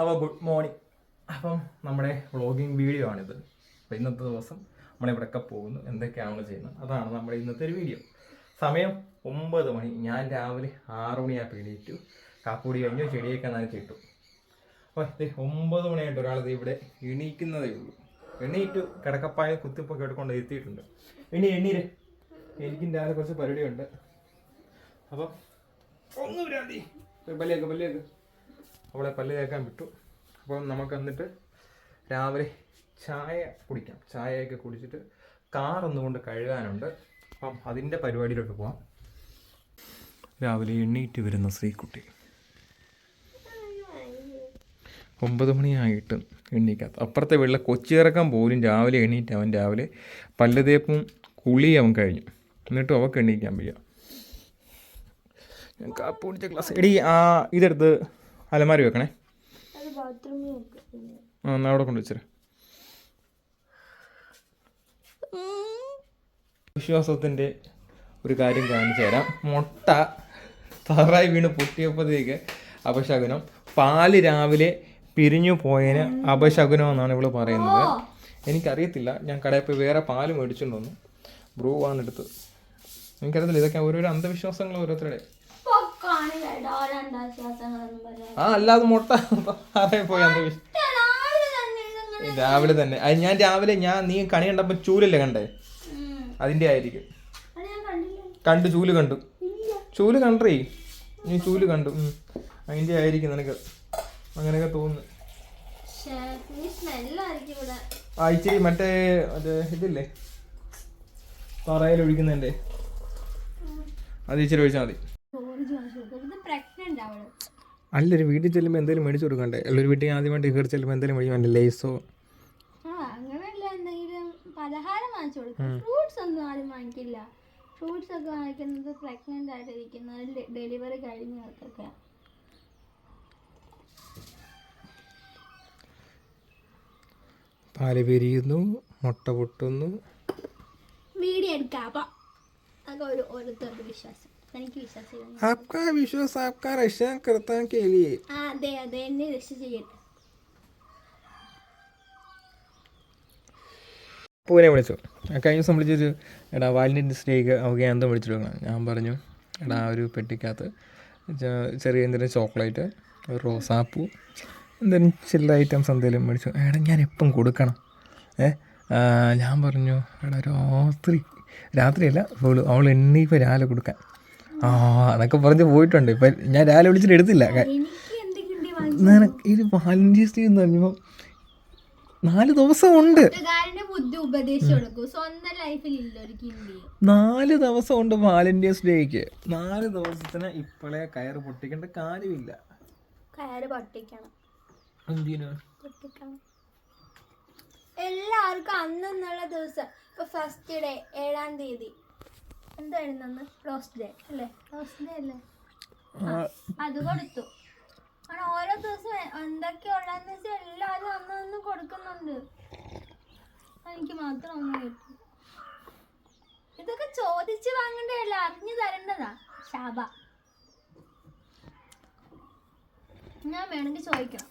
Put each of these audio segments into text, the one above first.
അപ്പോൾ good morning. അപ്പം നമ്മുടെ വ്ളോഗിങ് വീഡിയോ ആണിത്. അപ്പോൾ ഇന്നത്തെ ദിവസം നമ്മൾ എവിടെയൊക്കെ പോകുന്നു. എന്തൊക്കെയാണ് ചെയ്യുന്നത്? അതാണ് നമ്മുടെ ഇന്നത്തെ ഒരു വീഡിയോ. സമയം ഒമ്പത് മണി. ഞാൻ രാവിലെ ആറ് മണിയായപ്പോൾ എണീറ്റു. കാപ്പൂടി കഴിഞ്ഞു ചെടിയൊക്കെ നനച്ചിട്ടു അപ്പോൾ ഇത് ഒമ്പത് മണിയായിട്ട് ഒരാൾ ദേ ഇവിടെ എണീക്കുന്നതേ ഉള്ളൂ. എണീറ്റു കിടക്കപ്പായ കുത്തിപ്പൊക്കെ എടുക്കൊണ്ട് എത്തിയിട്ടുണ്ട് ഇനി എണ്ണീര്. എനിക്കും രാവിലെ കുറച്ച് പരിപാടിയുണ്ട്. അപ്പം ഒന്നും വരാതി പല്ലിയൊക്കെ പല്ലിയൊക്കെ അവളെ പല്ല് തേക്കാൻ വിട്ടു. അപ്പം നമുക്ക് എന്നിട്ട് രാവിലെ ചായ കുടിക്കാം. ചായയൊക്കെ കുടിച്ചിട്ട് കാർ ഒന്നുകൊണ്ട് കഴുകാനുണ്ട്. അപ്പം അതിന്റെ പരിപാടിയിലോട്ട് പോവാം. രാവിലെ എണ്ണീറ്റ് വരുന്ന ശ്രീകുട്ടി. ഒമ്പത് മണിയായിട്ട് എണ്ണീക്കാത്ത അപ്പുറത്തെ വെള്ള കൊച്ചിയിറക്കാൻ പോലും രാവിലെ എണീറ്റ് അവൻ രാവിലെ പല്ലുതേപ്പും കുളി അവൻ കഴിഞ്ഞു. എന്നിട്ടും അവൾക്ക് എണ്ണീക്കാൻ വയ്യ. ഞാൻ കാപ്പ് കുടിച്ച ഗ്ലാസ് എടി ആ ഇതെടുത്ത് അലമാരി വെക്കണേ. ആ അവിടെ കൊണ്ട് വെച്ചേരെ. വിശ്വാസത്തിന്റെ ഒരു കാര്യം കാണിച്ചു തരാം. മുട്ട തറായി വീണ് പൊട്ടിയപ്പോഴത്തേക്ക് അപശകുനം. പാൽ രാവിലെ പിരിഞ്ഞു പോയതിന് അപശകുനം എന്നാണ് ഇവൾ പറയുന്നത്. എനിക്കറിയത്തില്ല. ഞാൻ കടയിൽ പോയി വേറെ പാൽ മേടിച്ചുകൊണ്ട് വന്നു. ബ്രൂ ആണ് എടുത്തത് എനിക്കറിയത്തില്ല ഇതൊക്കെ ഓരോരോ അന്ധവിശ്വാസങ്ങൾ ഓരോരുത്തരുടെ. ആ അല്ലാതെ മുട്ട പോയി അന്ധവിശ്വാസം രാവിലെ തന്നെ അത് ഞാൻ രാവിലെ ഞാൻ നീ കണി കണ്ടപ്പോ ചൂലല്ലേ കണ്ടേ? അതിന്റെ ആയിരിക്കും. കണ്ടു ചൂൽ കണ്ടു. ചൂൽ കണ്ടേ? നീ ചൂൽ കണ്ടു. അതിന്റെ ആയിരിക്കും നിനക്ക്. അങ്ങനെയൊക്കെ തോന്നുന്നു. ആ ഇച്ചിരി മറ്റേ മറ്റേ ഇതില്ലേ? പറയിൽ ഒഴിക്കുന്നതിന്റെ അത് ഇച്ചിരി ഒഴിച്ചാൽ മതി. ഇത് ഒരു വീട്ടിൽ ചെല്ലുമ്പോൾ എന്തെങ്കിലും മേടിച്ചു കൊടുക്കണ്ടേ? അല്ല ഒരു വീട്ടിൽ ആദ്യമായിട്ട് കയറി ചെല്ലുമ്പോൾ എന്തെങ്കിലും മേടിക്കാൻ ലേസോ? ആ അങ്ങനെയല്ല. എന്തെങ്കിലും പലഹാരം വാങ്ങിച്ചു കൊടുക്കും. ഫ്രൂട്ട്സ് ഒന്നും ആരും വാങ്ങിക്കില്ല. ഫ്രൂട്ട്സ് ഒക്കെ വാങ്ങിക്കുന്നത് ഡെലിവറി കഴിഞ്ഞവർക്കൊക്കെ പാൽ പിരിയുന്നു മുട്ട പൊട്ടുന്നു. വീഡിയോ എടുക്കാം. അപ്പൊ ഓരോരുത്തരുടെ വിശ്വാസം. आपका विश्वास आपका रक्षा करता के लिए ആ അതെ അതെ എന്നെ രക്ഷ ചെയ്യട്ടെ പൂനെ വിളിച്ചു ആ കഴിഞ്ഞ ദിവസം വിളിച്ചൊരു എടാ വാലന്റൈൻസ് ഡേക്ക് അവൾക്ക് ഞാൻ എന്തോ വിളിച്ചിട്ട് വെക്കണം ഞാൻ പറഞ്ഞു എടാ ആ ഒരു പെട്ടിക്കകത്ത് ചെ- ചെറിയ എന്തെങ്കിലും ചോക്ലേറ്റ് ഒരു റോസാപ്പൂ എന്തെങ്കിലും ചില്ല ഐറ്റംസ് എന്തെങ്കിലും മേടിച്ചു എടാ ഞാൻ എപ്പം കൊടുക്കണം ഏ ആ, ഞാൻ പറഞ്ഞു എടാ രാത്രി രാത്രിയല്ല അവൾ അവൾ എണ്ണീപ്പോൾ രാവിലെ കൊടുക്കാൻ ആ അതൊക്കെ പറഞ്ഞ് പോയിട്ടുണ്ട്. ഇപ്പം ഞാൻ രാവിലെ വിളിച്ചിട്ട് എടുത്തില്ല. ഇത് വാലന്റൈൻസ് ഡേ എന്ന് പറഞ്ഞപ്പോൾ നാല് ദിവസം ഉണ്ട് നാല് ദിവസം ഉണ്ട് വാലന്റൈൻസ് ഡേക്ക് നാല് ദിവസത്തിന് ഇപ്പോഴേ കയർ പൊട്ടിക്കേണ്ട കാര്യമില്ല. കയറ് പൊട്ടിക്കണം. എന്തിനാ? പൊട്ടിക്കണം. എല്ലാവർക്കും അന്നുള്ള ദിവസം. ഇപ്പൊ ഫസ്റ്റ് ഡേ ഏഴാം തീയതി. എന്തായിരുന്നു അന്ന്? റോസ്റ്റ് ഡേ അല്ലേ? റോസ്റ്റ് ഡേ അല്ലേ? അത് കൊടുത്തു. ആണ് ഓരോ ദിവസം എന്തൊക്കെയുള്ളതെന്ന് വെച്ചാൽ എല്ലാവരും അന്ന് അന്ന് കൊടുക്കുന്നുണ്ട്. എനിക്ക് മാത്രം ഒന്നും കിട്ടും ഇതൊക്കെ ചോദിച്ച് വാങ്ങണ്ടല്ല അറിഞ്ഞു തരേണ്ടതാ. ശാബ. ഞാൻ വേണമെങ്കിൽ ചോദിക്കാം.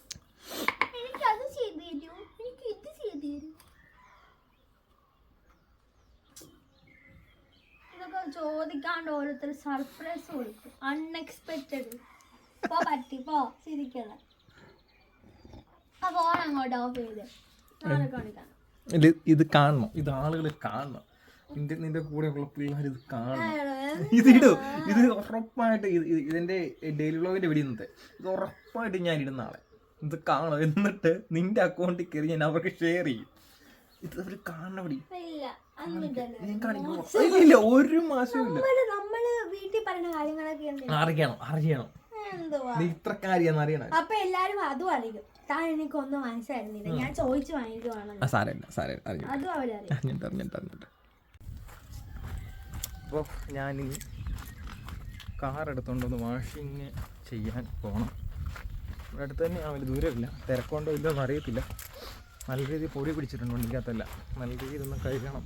എനിക്ക് അത് ചെയ്തു തരൂ. എനിക്ക് ഇത് ചെയ്തു തരൂ ഇതൊക്കെ ചോദിക്കാണ്ട് ഓരോരുത്തർ സർപ്രൈസ് കൊടുക്കും. അൺഎക്സ്പെക്റ്റഡ് പോ പറ്റി പോ ചിരിക്കണം അപ്പൊ അങ്ങോട്ട് ഓഫ് ചെയ്ത്. നാളെ കാണിക്കാം ഇത് ഇത് കാണണം. ഇത് ആളുകൾ കാണണം. നിന്റെ നിന്റെ ഉള്ള പിള്ളേർ ഇത് കാണണം. ഇത് ഇടും ഇത് ഉറപ്പായിട്ട് ഇത് ഇത് ഇതിന്റെ ഡെയിലി വ്ളോഗിന്റെ വീഡിയോ ഇന്നത്തെ. ഇത് ഉറപ്പായിട്ട് ഞാൻ ഇടുന്ന ആളെ ഇത് കാണണം. എന്നിട്ട് നിന്റെ അക്കൗണ്ടിൽ കയറി ഞാൻ അവർക്ക് ഷെയർ ചെയ്യും. ഇത് അവർ കാണണപടി ഇല്ല ഒരു മാസവും നമ്മൾ വീട്ടിൽ പറയുന്ന കാര്യങ്ങളൊക്കെ അറിയണം അറിയണം. ഇത്ര കാര്യം അറിയണം. അപ്പൊ എല്ലാരും അതും അറിയും. താൻ എനിക്കൊന്നും മനസ്സിലായിരുന്നില്ല. ഞാൻ ചോദിച്ചു വാങ്ങിക്കുവാണ്. സാരമില്ല സാരമില്ല. അതും അവരറിയും അറിഞ്ഞിട്ട് അറിഞ്ഞിട്ട് അറിഞ്ഞിട്ട്. അപ്പോൾ ഞാൻ ഈ കാർ എടുത്തുകൊണ്ടൊന്ന് വാഷിങ് ചെയ്യാൻ പോകണം ഇവിടെ അടുത്ത് തന്നെ ആ ദൂരമില്ല. തിരക്കൊണ്ടോ ഇല്ലോ എന്ന് അറിയത്തില്ല. നല്ല രീതിയിൽ പൊടി പിടിച്ചിട്ടുണ്ട് വണ്ടിക്കകത്തല്ല നല്ല രീതിയിൽ ഒന്ന് കഴുകണം.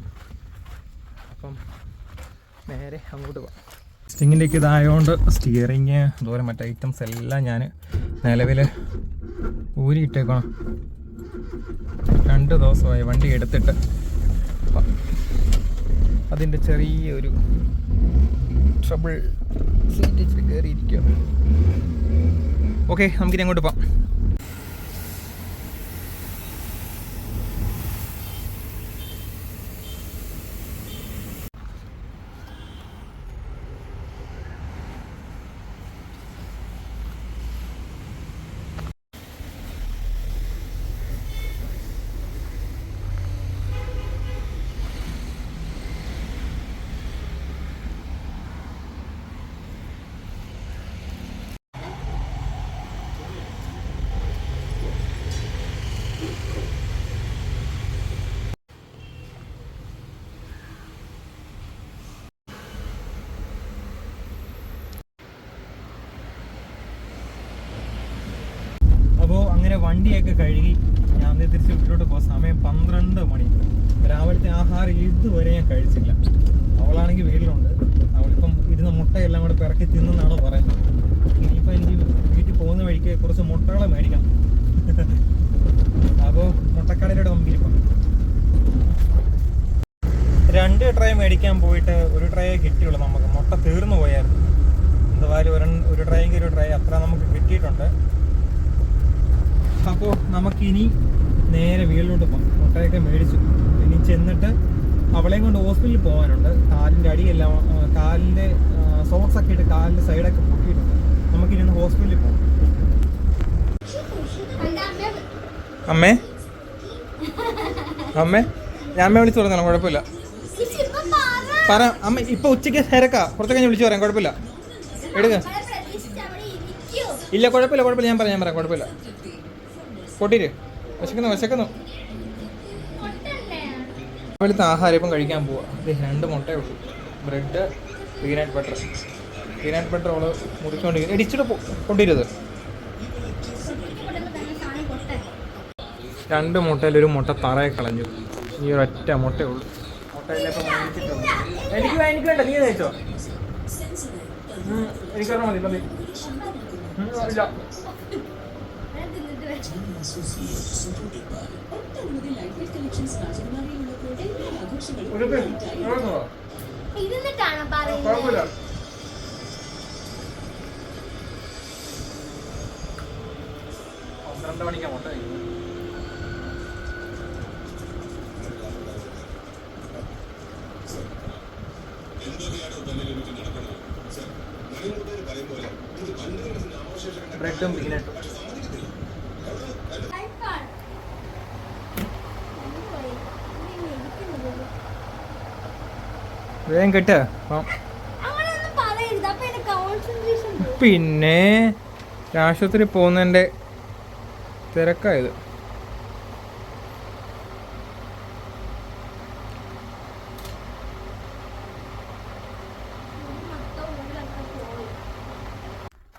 അപ്പം നേരെ അങ്ങോട്ട് പോകാം സ്റ്റിങ്ങിന്റെയൊക്കെ ഇതായതുകൊണ്ട് സ്റ്റിയറിങ് അതുപോലെ മറ്റേ ഐറ്റംസ് എല്ലാം ഞാൻ നിലവിൽ ഊരിയിട്ടേക്കണം. രണ്ട് ദിവസമായി വണ്ടി എടുത്തിട്ട്. അതിന്റെ ചെറിയൊരു ട്രബിൾ സീറ്റിൽ കയറിയിരിക്കുക ഓക്കെ നമുക്കിനി അങ്ങോട്ട് പോവാം അപ്പോൾ അങ്ങനെ വണ്ടിയൊക്കെ കഴുകി ഞാൻ തിരിച്ച് വീട്ടിലോട്ട് പോകാൻ സമയം പന്ത്രണ്ട് മണി. രാവിലത്തെ ആഹാരം ഇതുവരെ ഞാൻ കഴിച്ചില്ല. അവളാണെങ്കിൽ വീട്ടിലുണ്ട്. അവളിപ്പം ഇരുന്ന മുട്ടയെല്ലാം കൂടെ പിറക്കി തിന്നെന്നാണ് പറയുന്നത് ഇനിയിപ്പോൾ എനിക്ക് വീട്ടിൽ പോകുന്ന വഴിക്ക് കുറച്ച് മുട്ടകളെ മേടിക്കണം അപ്പോൾ മുട്ടക്കടയിലൂടെ നമുക്കിരിപ്പം രണ്ട് ട്രേ മേടിക്കാൻ പോയിട്ട് ഒരു ട്രേ കിട്ടിയുള്ളൂ നമുക്ക് മുട്ട തീർന്നു പോയായിരുന്നു എന്തായാലും ഒരു ഒരു ട്രേയെങ്കിൽ ഒരു ട്രേ അത്ര നമുക്ക് കിട്ടിയിട്ടുണ്ട് അപ്പോൾ നമുക്കിനി നേരെ വീട്ടിലോട്ട് പോകാം. മുട്ടയൊക്കെ മേടിച്ചു. ഇനി ചെന്നിട്ട് അവളെയും കൊണ്ട് ഹോസ്പിറ്റലിൽ പോകാനുണ്ട്. കാലിന്റെ അടിയെല്ലാം കാലിന്റെ സോക്സ് ഒക്കെ ഇട്ട് കാലിന്റെ സൈഡൊക്കെ പൊട്ടിയിട്ടുണ്ട്. നമുക്കിനി ഒന്ന് ഹോസ്പിറ്റലിൽ പോകാം. അമ്മേ? അമ്മേ? ഞാൻ അമ്മയെ വിളിച്ചു പറഞ്ഞാലും കുഴപ്പമില്ല. പറ. അമ്മ ഇപ്പൊ ഉച്ചയ്ക്ക് തിരക്കാ. കുറച്ച് കഴിഞ്ഞ് വിളിച്ചു പറയാം. കുഴപ്പമില്ല. എടുക്ക. ഇല്ല കുഴപ്പമില്ല കുഴപ്പമില്ല. ഞാൻ പറയാം ഞാൻ പറയാം. കുഴപ്പമില്ല. പൊട്ടിര് വിശക്കുന്നു വിശക്കുന്നു. രാവിലത്തെ ആഹാരം ഇപ്പം കഴിക്കാൻ പോവാ. രണ്ട് മുട്ടയേ ഉള്ളൂ. Bread peanut butter peanut butter അവൾ മുറിച്ചുകൊണ്ടിരിക്കുന്നു ഇടിച്ചിട്ട് കൊണ്ടിരുത് രണ്ട് മുട്ടയിൽ ഒരു മുട്ട തറയെ കളഞ്ഞു. ഈ ഒരൊറ്റ മുട്ടയേ ഉള്ളൂ. എനിക്ക് എനിക്ക് വേണ്ട നീ കഴിച്ചോ? എനിക്ക് മതി മതി ഒരു പേ- ഇറങ്ങുവാ. ഇരുന്നിട്ടാണോ പറയുന്നത് കുഴപ്പമില്ല പന്ത്രണ്ട് മണിക്കാ മുട്ട കഴിക്കുന്നത് ബ്രെഡും പീനട്ടും വേഗം കെട്ട് അപ്പം അങ്ങനെയൊന്നും പറയരുത് അപ്പൊ എന്റെ കോൺസെൻട്രേഷൻ പിന്നെ ആശുപത്രി പോകുന്നതിന്റെ തിരക്കായത്.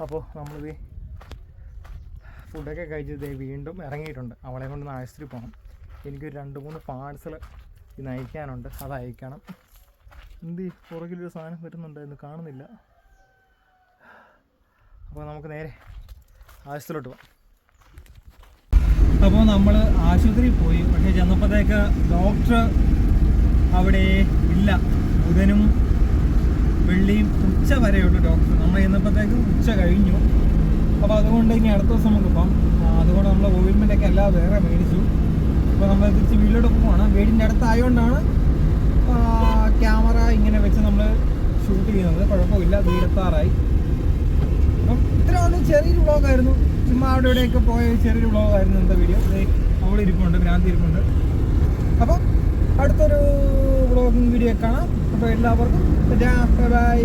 അപ്പോൾ നമ്മളിത് ഫുഡൊക്കെ കഴിച്ചത് വീണ്ടും ഇറങ്ങിയിട്ടുണ്ട്. അവളെ കൊണ്ട് ആശുപത്രി പോകണം എനിക്കൊരു രണ്ട് മൂന്ന് പാഴ്സൽ ഇന്ന് അയക്കാനുണ്ട്. അത് അയക്കണം. എന്ത് പുറകിലൊരു സാധനം വരുന്നുണ്ടായിരുന്നു കാണുന്നില്ല. അപ്പോൾ നമുക്ക് നേരെ ആശുപത്രിയിലോട്ട് പോകാം. അപ്പോൾ നമ്മൾ ആശുപത്രിയിൽ പോയി. പക്ഷേ ചെന്നപ്പോഴത്തേക്ക് ഡോക്ടർ അവിടെ ഇല്ല. ബുധനും വെള്ളിയും ഉച്ച വരെയുള്ളൂ ഡോക്ടർ. നമ്മൾ ചെന്നപ്പോഴത്തേക്ക് ഉച്ച കഴിഞ്ഞു. അപ്പോൾ അതുകൊണ്ട് ഇനി അടുത്ത ദിവസം നമുക്ക് പോകാം. അതുകൊണ്ട് നമ്മൾ ഓയിൽമെന്റ് ഒക്കെ എല്ലാം വേറെ മേടിച്ചു. അപ്പോൾ നമ്മൾ തിരിച്ച് വീട്ടിലോട്ട് പോവാണ്. വീടിന്റെ അടുത്തായതുകൊണ്ടാണ് ക്യാമറ ഇങ്ങനെ വെച്ച് നമ്മൾ ഷൂട്ട് ചെയ്യുന്നത്. കുഴപ്പമില്ല തീരത്താറായി. അപ്പം ഇത്ര ഒന്ന് ചെറിയൊരു വ്ളോഗായിരുന്നു ചുമ്മാ അവിടെ ഇവിടെയൊക്കെ പോയ ചെറിയൊരു വ്ളോഗായിരുന്നു എന്താ വീഡിയോ അവിടെ ഇരിപ്പുണ്ട് ഭ്രാന്തി ഇരിപ്പുണ്ട്. അപ്പം അടുത്തൊരു വ്ളോഗിങ് വീഡിയോ കാണാം. അപ്പോൾ എല്ലാവർക്കും ബൈ